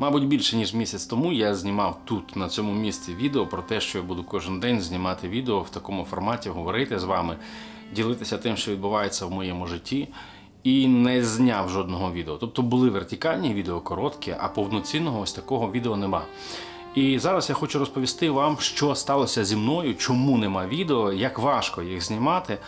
Мабуть, більше ніж місяць тому я знімав тут, на цьому місці, відео про те, що я буду кожен день знімати відео в такому форматі, говорити з вами, ділитися тим, що відбувається в моєму житті, і не зняв жодного відео. Тобто були вертикальні відео короткі, а повноцінного ось такого відео нема. І зараз я хочу розповісти вам, що сталося зі мною, чому нема відео, як важко їх знімати,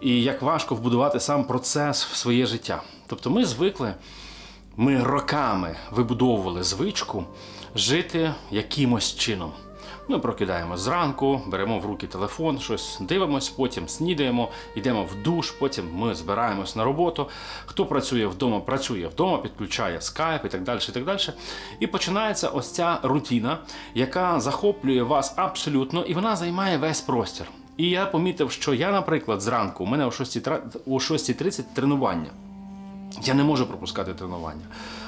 і як важко вбудувати сам процес в своє життя. Тобто ми звикли. Ми роками вибудовували звичку жити якимось чином. Ми прокидаємось зранку, беремо в руки телефон, щось дивимось, потім снідаємо, йдемо в душ, потім ми збираємось на роботу. Хто працює вдома, працює вдома, підключає скайп і так далі. І так далі. І починається ось ця рутина, яка захоплює вас абсолютно, і вона займає весь простір. І я помітив, що я, наприклад, зранку у мене о 6.30 о 6.30 тренування. Я не можу пропускати тренування.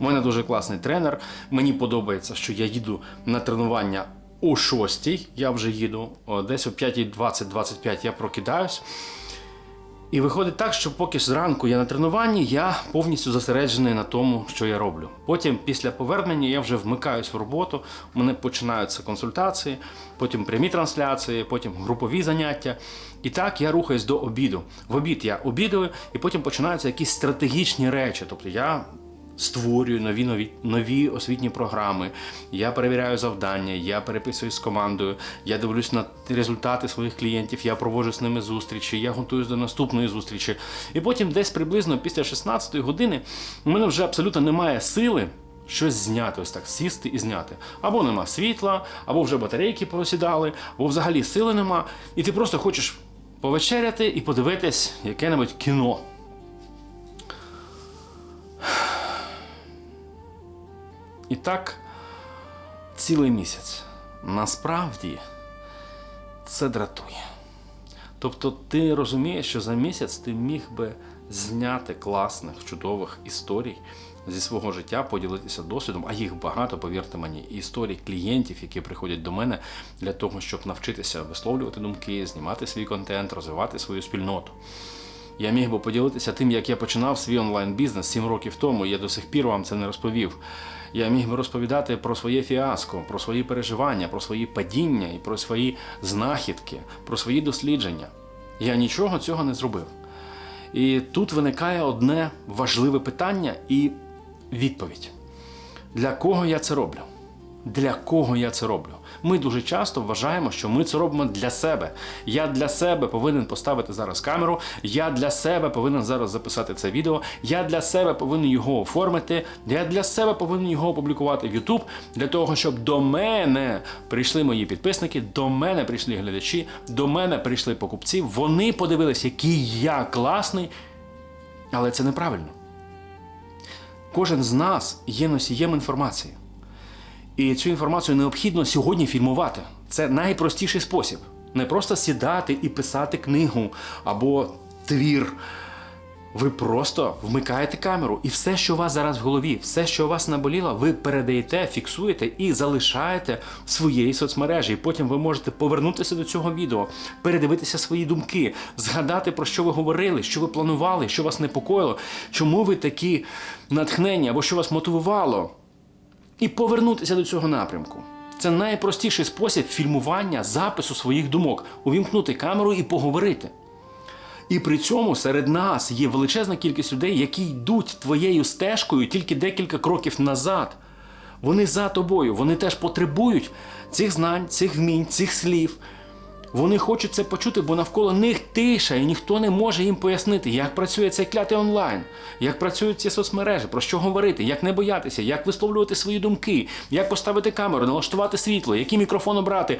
У мене дуже класний тренер. Мені подобається, що я їду на тренування о 6 Я вже їду. Десь о 5.20-25 я прокидаюсь. І виходить так, що поки зранку я на тренуванні, я повністю зосереджений на тому, що я роблю. Потім, після повернення, я вже вмикаюсь в роботу, у мене починаються консультації, потім прямі трансляції, потім групові заняття. І так я рухаюсь до обіду. В обід я обідаю, і потім починаються якісь стратегічні речі. Тобто я створюю нові нові нові освітні програми. Я перевіряю завдання, я переписуюсь з командою, я дивлюсь на результати своїх клієнтів, я проводжу з ними зустрічі, я готуюсь до наступної зустрічі. І потім, десь приблизно після 16-ї години, у мене вже абсолютно немає сили. Щось зняти, ось так сісти і зняти. Або нема світла, або вже батарейки посідали, або взагалі сили нема, і ти просто хочеш повечеряти і подивитись яке-небудь кіно. І так цілий місяць. Насправді це дратує. Тобто ти розумієш, що за місяць ти міг би зняти класних, чудових історій зі свого життя, поділитися досвідом, а їх багато, повірте мені, історій клієнтів, які приходять до мене для того, щоб навчитися висловлювати думки, знімати свій контент, розвивати свою спільноту. Я міг би поділитися тим, як я починав свій онлайн-бізнес 7 років тому, і я до сих пір вам це не розповів. Я міг би розповідати про своє фіаско, про свої переживання, про свої падіння і про свої знахідки, про свої дослідження. Я нічого цього не зробив. І тут виникає одне важливе питання і відповідь: для кого я це роблю? Для кого я це роблю? Ми дуже часто вважаємо, що ми це робимо для себе. Я для себе повинен поставити зараз камеру, я для себе повинен зараз записати це відео, я для себе повинен його оформити, я для себе повинен його опублікувати в YouTube, для того, щоб до мене прийшли мої підписники, до мене прийшли глядачі, до мене прийшли покупці. Вони подивились, який я класний, але це неправильно. Кожен з нас є носієм інформації. І цю інформацію необхідно сьогодні фільмувати. Це найпростіший спосіб. Не просто сідати і писати книгу або твір. Ви просто вмикаєте камеру, і все, що у вас зараз в голові, все, що у вас наболіло, ви передаєте, фіксуєте і залишаєте в своєї соцмережі. І потім ви можете повернутися до цього відео, передивитися свої думки, згадати про що ви говорили, що ви планували, що вас непокоїло, чому ви такі натхнені або що вас мотивувало і повернутися до цього напрямку. Це найпростіший спосіб фільмування запису своїх думок, увімкнути камеру і поговорити. І при цьому серед нас є величезна кількість людей, які йдуть твоєю стежкою тільки декілька кроків назад. Вони за тобою, вони теж потребують цих знань, цих вмінь, цих слів. Вони хочуть це почути, бо навколо них тиша, і ніхто не може їм пояснити, як працює цей клятий онлайн, як працюють ці соцмережі, про що говорити, як не боятися, як висловлювати свої думки, як поставити камеру, налаштувати світло, який мікрофон обрати.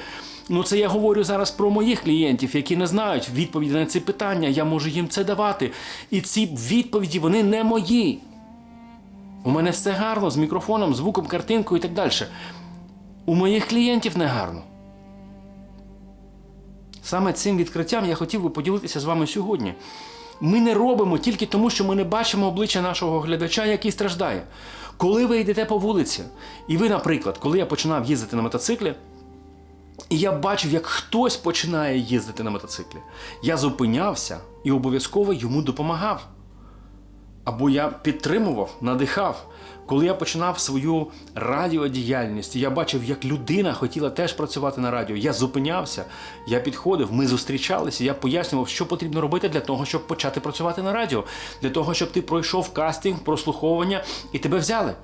Ну це я говорю зараз про моїх клієнтів, які не знають відповіді на ці питання. Я можу їм це давати. І ці відповіді вони не мої. У мене все гарно з мікрофоном, звуком, картинкою і так далі. У моїх клієнтів не гарно. Саме цим відкриттям я хотів би поділитися з вами сьогодні. Ми не робимо тільки тому, що ми не бачимо обличчя нашого глядача, який страждає. Коли ви йдете по вулиці, і ви, наприклад, коли я починав їздити на мотоциклі, і я бачив, як хтось починає їздити на мотоциклі, я зупинявся і обов'язково йому допомагав. Або я підтримував, надихав. Коли я починав свою радіодіяльність, я бачив, як людина хотіла теж працювати на радіо. Я зупинявся, я підходив, ми зустрічалися, я пояснював, що потрібно робити для того, щоб почати працювати на радіо, для того, щоб ти пройшов кастинг, прослуховування і тебе взяли.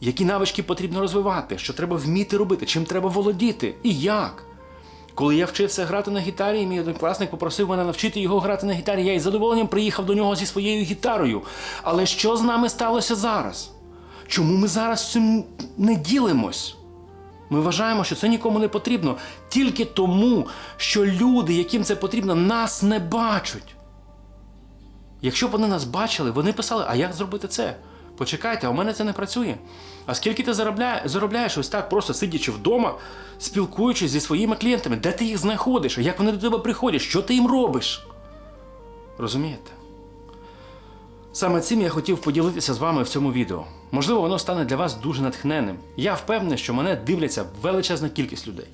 Які навички потрібно розвивати, що треба вміти робити, чим треба володіти і як. Коли я вчився грати на гітарі, мій однокласник попросив мене навчити його грати на гітарі, я із задоволенням приїхав до нього зі своєю гітарою. Але що з нами сталося зараз? Чому ми зараз цим не ділимось? Ми вважаємо, що це нікому не потрібно тільки тому, що люди, яким це потрібно, нас не бачать. Якщо б вони нас бачили, вони писали, а як зробити це? Почекайте, а у мене це не працює. А скільки ти заробляєш, заробляєш ось так, просто сидячи вдома, спілкуючись зі своїми клієнтами, де ти їх знаходиш, як вони до тебе приходять, що ти їм робиш? Розумієте? Саме цим я хотів поділитися з вами в цьому відео. Можливо, воно стане для вас дуже натхненним. Я впевнений, що мене дивляться величезна кількість людей.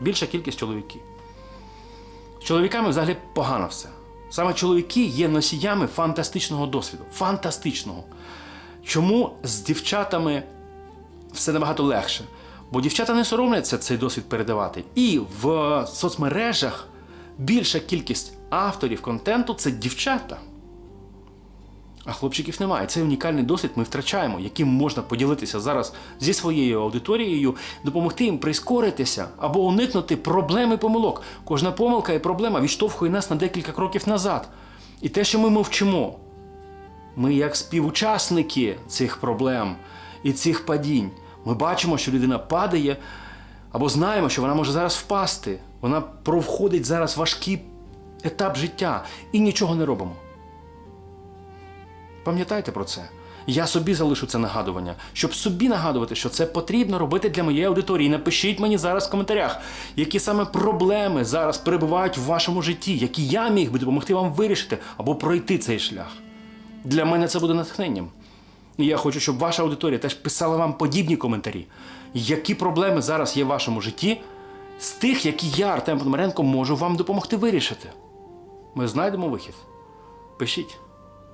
Більша кількість чоловіків. З чоловіками взагалі погано все. Саме чоловіки є носіями фантастичного досвіду. Фантастичного. Чому з дівчатами все набагато легше? Бо дівчата не соромляться цей досвід передавати. І в соцмережах більша кількість авторів контенту це дівчата. А хлопчиків немає. Цей унікальний досвід ми втрачаємо, яким можна поділитися зараз зі своєю аудиторією, допомогти їм прискоритися або уникнути проблеми помилок. Кожна помилка і проблема відштовхує нас на декілька кроків назад. І те, що ми мовчимо, ми як співучасники цих проблем і цих падінь. Ми бачимо, що людина падає, або знаємо, що вона може зараз впасти. Вона провходить зараз важкий етап життя і нічого не робимо. Пам'ятайте про це. Я собі залишу це нагадування, щоб собі нагадувати, що це потрібно робити для моєї аудиторії. Напишіть мені зараз в коментарях, які саме проблеми зараз перебувають в вашому житті, які я міг би допомогти вам вирішити або пройти цей шлях. Для мене це буде натхненням. І я хочу, щоб ваша аудиторія теж писала вам подібні коментарі, які проблеми зараз є в вашому житті, з тих, які я, Артем Пономаренко, можу вам допомогти вирішити. Ми знайдемо вихід. Пишіть